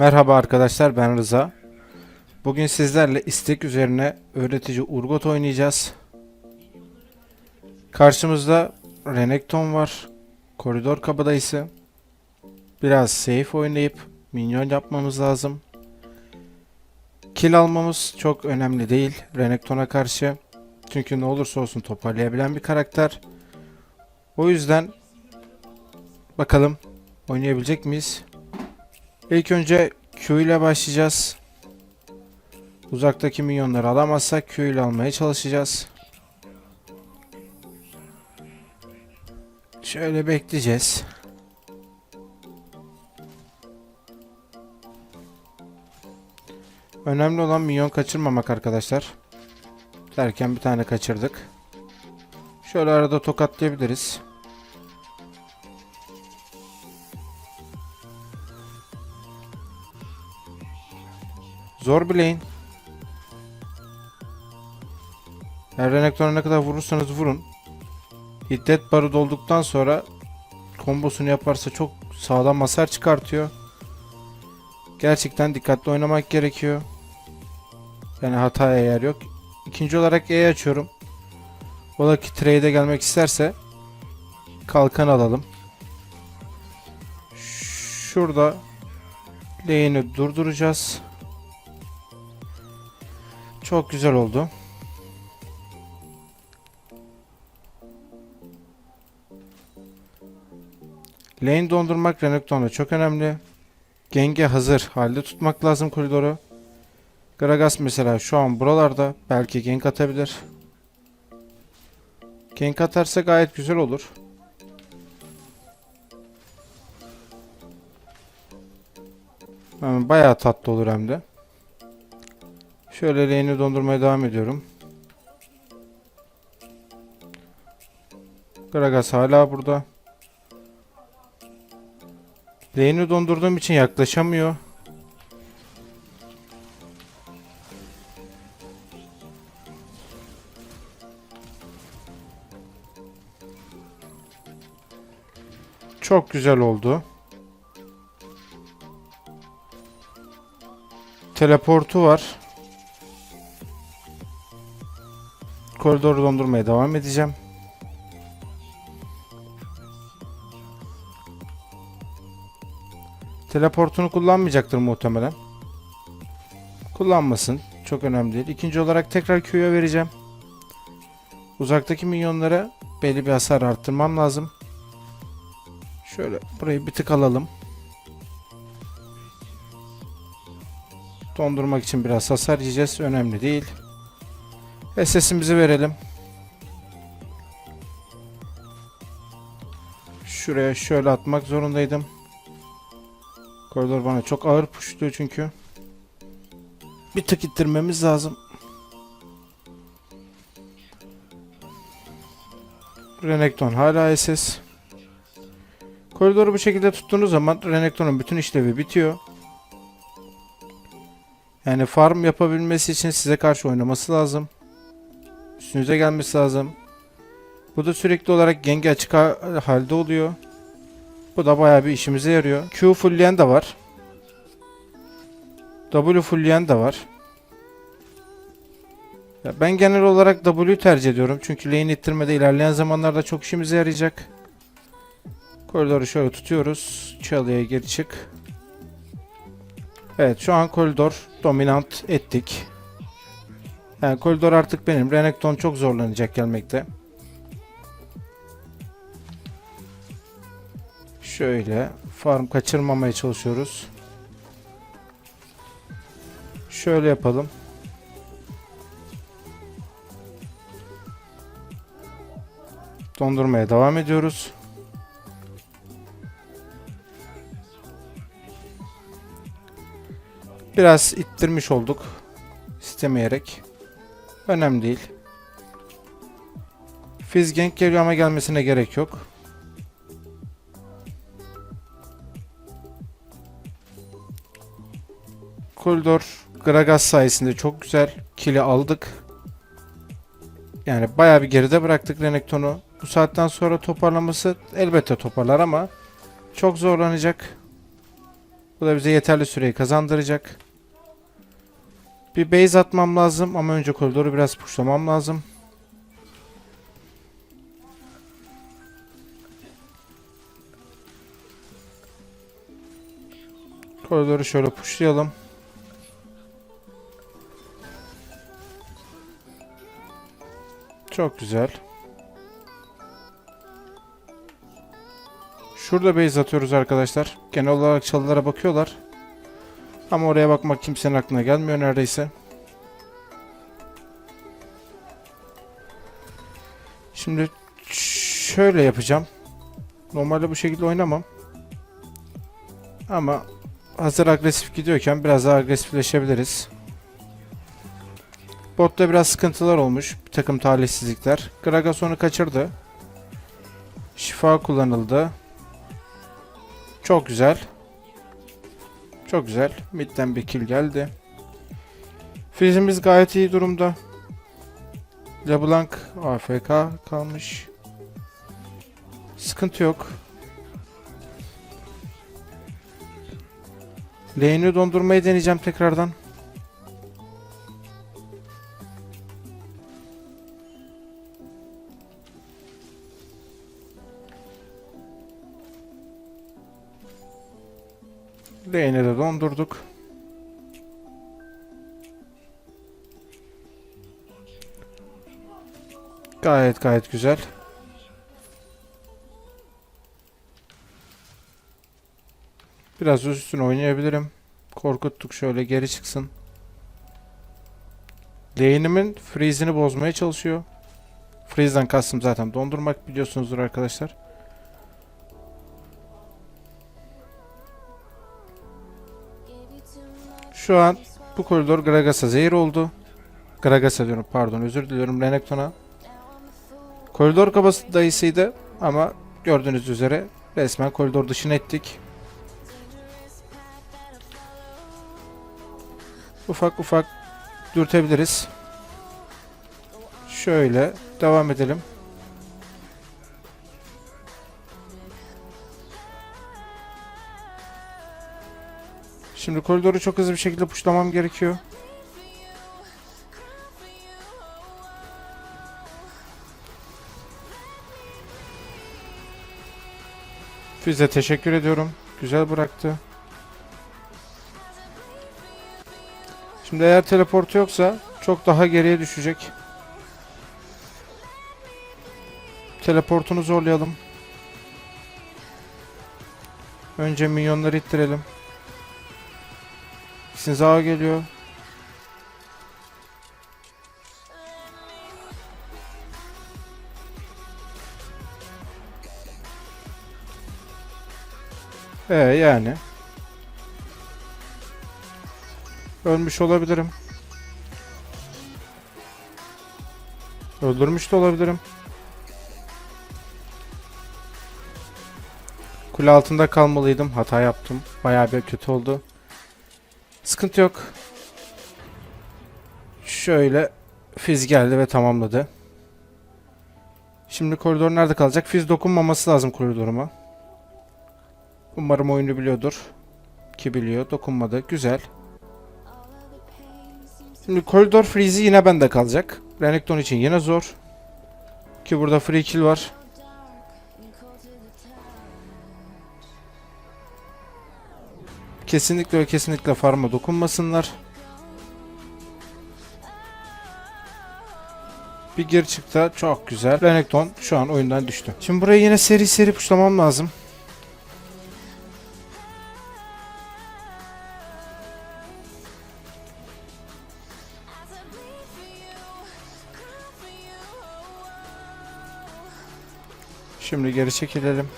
Merhaba arkadaşlar ben Rıza. Bugün sizlerle istek üzerine öğretici Urgot oynayacağız. Karşımızda Renekton var. Koridor kabadayısı. Biraz safe oynayıp minyon yapmamız lazım. Kill almamız çok önemli değil Renekton'a karşı. Çünkü ne olursa olsun toparlayabilen bir karakter. O yüzden bakalım oynayabilecek miyiz? İlk önce Q ile başlayacağız. Uzaktaki minyonları alamazsak Q ile almaya çalışacağız. Şöyle bekleyeceğiz. Önemli olan minyon kaçırmamak arkadaşlar. Derken bir tane kaçırdık. Şöyle arada tokatlayabiliriz. Zor lane. Her Renekton'a ne kadar vurursanız vurun. Hiddet barı dolduktan sonra kombosunu yaparsa çok sağlam hasar çıkartıyor. Gerçekten dikkatli oynamak gerekiyor. Yani hataya yer yok. İkinci olarak E açıyorum. Ola ki trade'e gelmek isterse kalkan alalım. Şurada lane'i durduracağız. Çok güzel oldu. Lane dondurmak Renekton'da çok önemli. Genge hazır halde tutmak lazım koridoru. Gragas mesela şu an buralarda belki gank atabilir. Gank atarsa gayet güzel olur. Yani bayağı tatlı olur hem de. Şöyle lane'i dondurmaya devam ediyorum. Gragas hala burada. Lane'i dondurduğum için yaklaşamıyor. Çok güzel oldu. Teleportu var. Koridoru dondurmaya devam edeceğim. Teleportunu kullanmayacaktır muhtemelen. Kullanmasın. Çok önemli değil. İkinci olarak tekrar Q'ya vereceğim. Uzaktaki minyonlara belli bir hasar arttırmam lazım. Şöyle burayı bir tık alalım. Dondurmak için biraz hasar yiyeceğiz. Önemli değil. SS'imizi verelim. Şuraya şöyle atmak zorundaydım. Koridor bana çok ağır puşluyor çünkü. Bir tık ittirmemiz lazım. Renekton hala SS. Koridoru bu şekilde tuttuğunuz zaman Renekton'un bütün işlevi bitiyor. Yani farm yapabilmesi için size karşı oynaması lazım. Üstünüze gelmesi lazım. Bu da sürekli olarak genge açık ha- halde oluyor. Bu da bayağı bir işimize yarıyor. Q fullleyen de var. W fullleyen de var. Ya ben genel olarak W tercih ediyorum. Çünkü lane ittirmede ilerleyen zamanlarda çok işimize yarayacak. Koridoru şöyle tutuyoruz. Çalıya geri çık. Evet şu an koridor dominant ettik. Yani koridor artık benim. Renekton çok zorlanacak gelmekte. Şöyle farm kaçırmamaya çalışıyoruz. Şöyle yapalım. Dondurmaya devam ediyoruz. Biraz ittirmiş olduk. istemeyerek. Önemli değil. Fizgenk geliyor ama gelmesine gerek yok. Koridor Gragas sayesinde çok güzel kili aldık. Yani bayağı bir geride bıraktık Renekton'u. Bu saatten sonra toparlaması elbette toparlar ama çok zorlanacak. Bu da bize yeterli süreyi kazandıracak. Bir base atmam lazım ama önce koridoru biraz pushlamam lazım. Koridoru şöyle pushlayalım. Çok güzel. Şurada base atıyoruz arkadaşlar. Genel olarak çalılara bakıyorlar. Ama oraya bakmak kimsenin aklına gelmiyor neredeyse. Şimdi şöyle yapacağım. Normalde bu şekilde oynamam. Ama hazır agresif gidiyorken biraz daha agresifleşebiliriz. Botta biraz sıkıntılar olmuş. Bir takım talihsizlikler. Gragas onu kaçırdı. Şifa kullanıldı. Çok güzel. Çok güzel. Mid'den bir kill geldi. Fizimiz gayet iyi durumda. LeBlanc AFK kalmış. Sıkıntı yok. Lane'i dondurmayı deneyeceğim tekrardan. Dondurduk. Gayet gayet güzel. Biraz üstüne oynayabilirim. Korkuttuk şöyle geri çıksın. Lane'imin freeze'ini bozmaya çalışıyor. Freeze'den kastım zaten dondurmak biliyorsunuzdur arkadaşlar. Şu an bu koridor Gragas'a zehir oldu. Gragas'a diyorum pardon özür diliyorum Renekton'a. Koridor kabası dayısıydı ama gördüğünüz üzere resmen koridor dışına ettik. Ufak ufak dürtebiliriz. Şöyle devam edelim. Şimdi koridoru çok hızlı bir şekilde puşlamam gerekiyor. Fize teşekkür ediyorum. Güzel bıraktı. Şimdi eğer teleport yoksa çok daha geriye düşecek. Teleportunu zorlayalım. Önce minyonları ittirelim. Sinzağa geliyor. Ee yani. Ölmüş olabilirim. Öldürmüş de olabilirim. Kule altında kalmalıydım. Hata yaptım. Bayağı bir kötü oldu. Sıkıntı yok. Şöyle Fiz geldi ve tamamladı. Şimdi koridor nerede kalacak? Fiz dokunmaması lazım koridoruma. Umarım oyunu biliyordur. Ki biliyor. Dokunmadı. Güzel. Şimdi koridor freeze'i yine bende kalacak. Renekton için yine zor. Ki burada free kill var. Kesinlikle ve kesinlikle farma dokunmasınlar. Bir gir çıktı. Çok güzel. Renekton şu an oyundan düştü. Şimdi buraya yine seri seri puşlamam lazım. Şimdi geri çekilelim.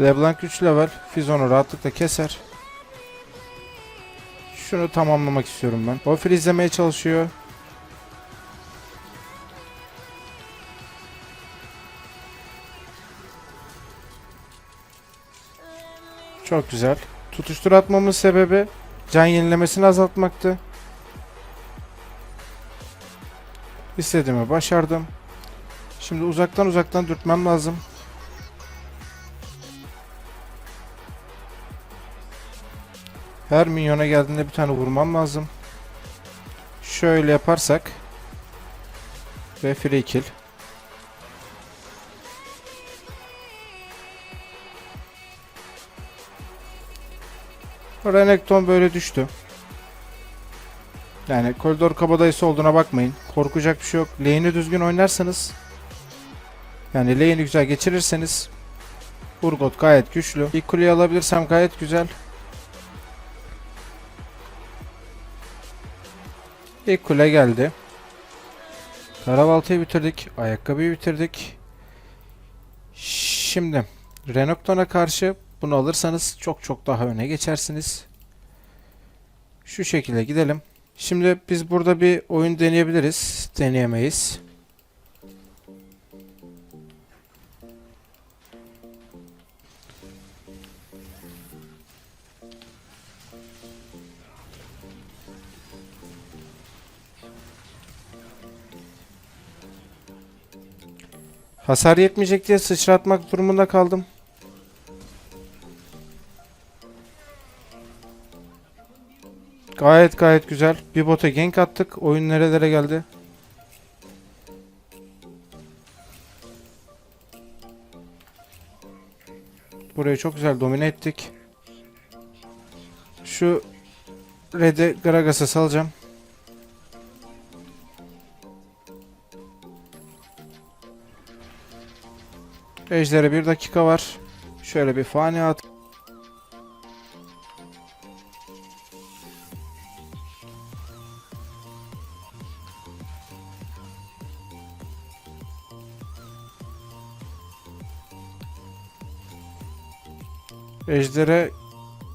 LeBlanc 3 level. Fizon'u rahatlıkla keser. Şunu tamamlamak istiyorum ben. O izlemeye çalışıyor. Çok güzel. Tutuştur atmamın sebebi can yenilemesini azaltmaktı. İstediğimi başardım. Şimdi uzaktan uzaktan dürtmem lazım. Her minyona geldiğinde bir tane vurmam lazım. Şöyle yaparsak ve free kill. Renekton böyle düştü. Yani koridor kabadayısı olduğuna bakmayın. Korkacak bir şey yok. Lane'i düzgün oynarsanız yani lane'i güzel geçirirseniz Urgot gayet güçlü. İlk kuleyi alabilirsem gayet güzel. İlk kule geldi. Karabaltayı bitirdik. Ayakkabıyı bitirdik. Şimdi Renekton'a karşı bunu alırsanız çok çok daha öne geçersiniz. Şu şekilde gidelim. Şimdi biz burada bir oyun deneyebiliriz. Deneyemeyiz. Hasar yetmeyecek diye sıçratmak durumunda kaldım. Gayet gayet güzel. Bir bota gank attık. Oyun nerelere geldi? Burayı çok güzel domine ettik. Şu Red'e Gragas'a salacağım. Ejder'e bir dakika var. Şöyle bir fani at. Ejder'e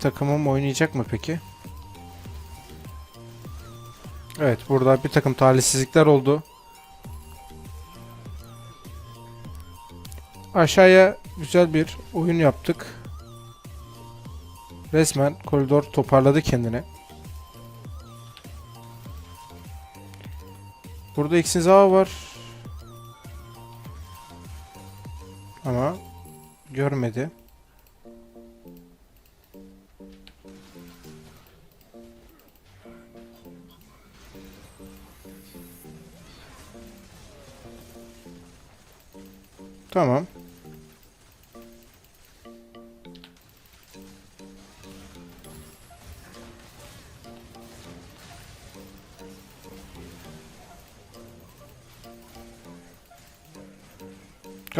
takımım oynayacak mı peki? Evet burada bir takım talihsizlikler oldu. Aşağıya güzel bir oyun yaptık. Resmen koridor toparladı kendini. Burada X'in Zava var. Ama görmedi. Tamam.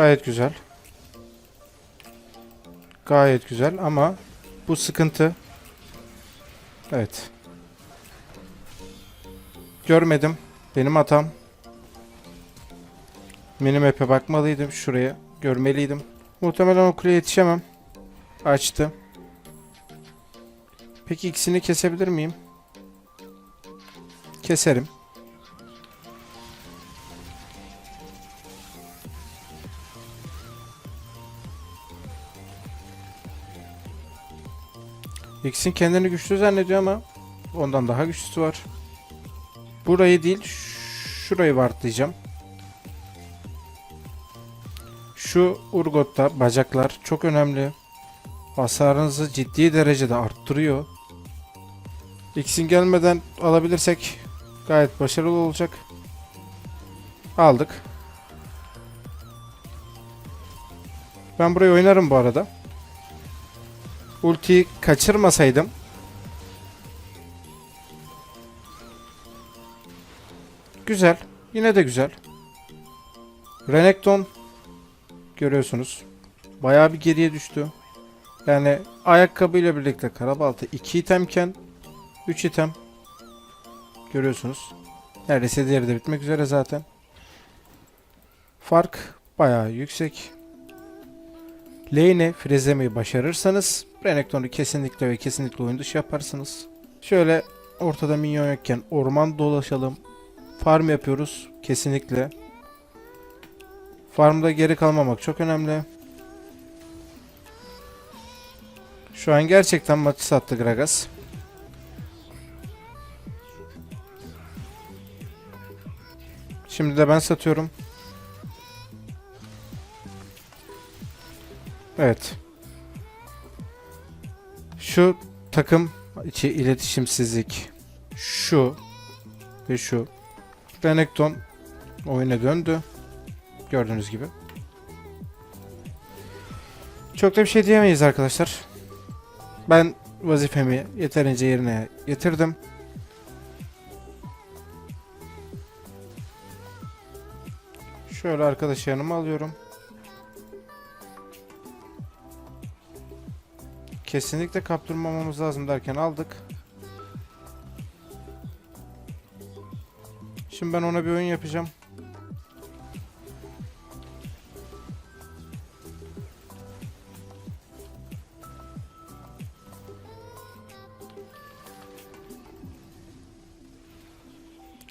Gayet güzel. Gayet güzel ama bu sıkıntı. Evet. Görmedim. Benim hatam. Minimap'e bakmalıydım şuraya. Görmeliydim. Muhtemelen o kuleye yetişemem. Açtı. Peki ikisini kesebilir miyim? Keserim. X'in kendini güçlü zannediyor ama ondan daha güçlüsü var. Burayı değil, şurayı vartlayacağım. Şu Urgot'ta bacaklar çok önemli. Hasarınızı ciddi derecede arttırıyor. X'in gelmeden alabilirsek gayet başarılı olacak. Aldık. Ben burayı oynarım bu arada. Ultiyi kaçırmasaydım Güzel. Yine de güzel. Renekton görüyorsunuz. Bayağı bir geriye düştü. Yani ayakkabıyla birlikte karabaltı 2 itemken 3 item görüyorsunuz. Neredeyse diğeri de bitmek üzere zaten. Fark bayağı yüksek. Lane'i frezlemeyi başarırsanız Renekton'u kesinlikle ve kesinlikle oyun dışı yaparsınız. Şöyle ortada minyon yokken orman dolaşalım. Farm yapıyoruz kesinlikle. Farmda geri kalmamak çok önemli. Şu an gerçekten maçı sattı Gragas. Şimdi de ben satıyorum. Evet. Şu takım içi iletişimsizlik. Şu ve şu. Renekton oyuna döndü. Gördüğünüz gibi. Çok da bir şey diyemeyiz arkadaşlar. Ben vazifemi yeterince yerine getirdim. Şöyle arkadaşı yanıma alıyorum. Kesinlikle kaptırmamamız lazım derken aldık. Şimdi ben ona bir oyun yapacağım.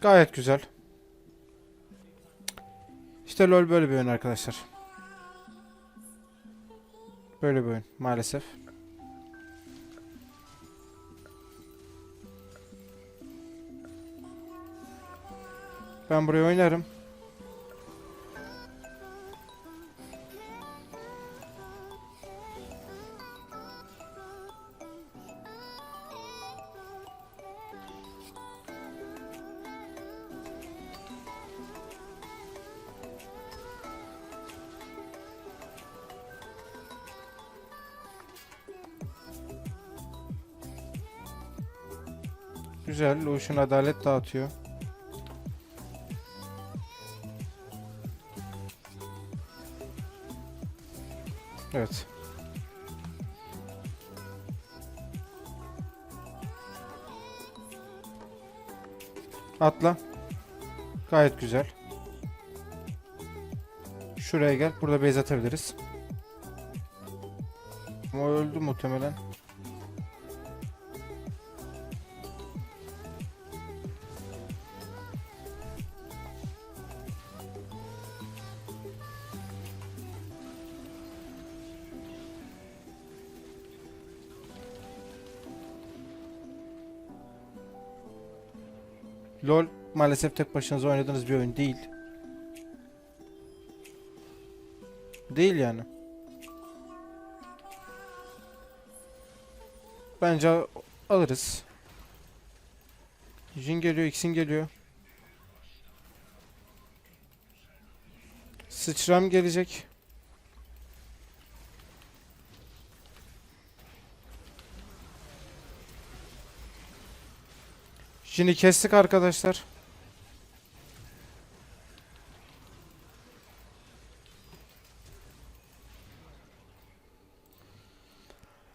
Gayet güzel. İşte LoL böyle bir oyun arkadaşlar. Böyle bir oyun maalesef. Ben buraya oynarım. Güzel. Lucian adalet dağıtıyor. Evet. Atla. Gayet güzel. Şuraya gel. Burada base atabiliriz. Ama öldü muhtemelen. LoL maalesef tek başınıza oynadığınız bir oyun değil. Değil yani. Bence alırız. Jin geliyor, X'in geliyor. Sıçram gelecek. Jin'i kestik arkadaşlar.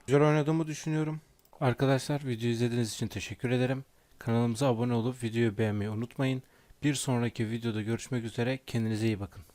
Güzel oynadığımı düşünüyorum. Arkadaşlar video izlediğiniz için teşekkür ederim. Kanalımıza abone olup videoyu beğenmeyi unutmayın. Bir sonraki videoda görüşmek üzere. Kendinize iyi bakın.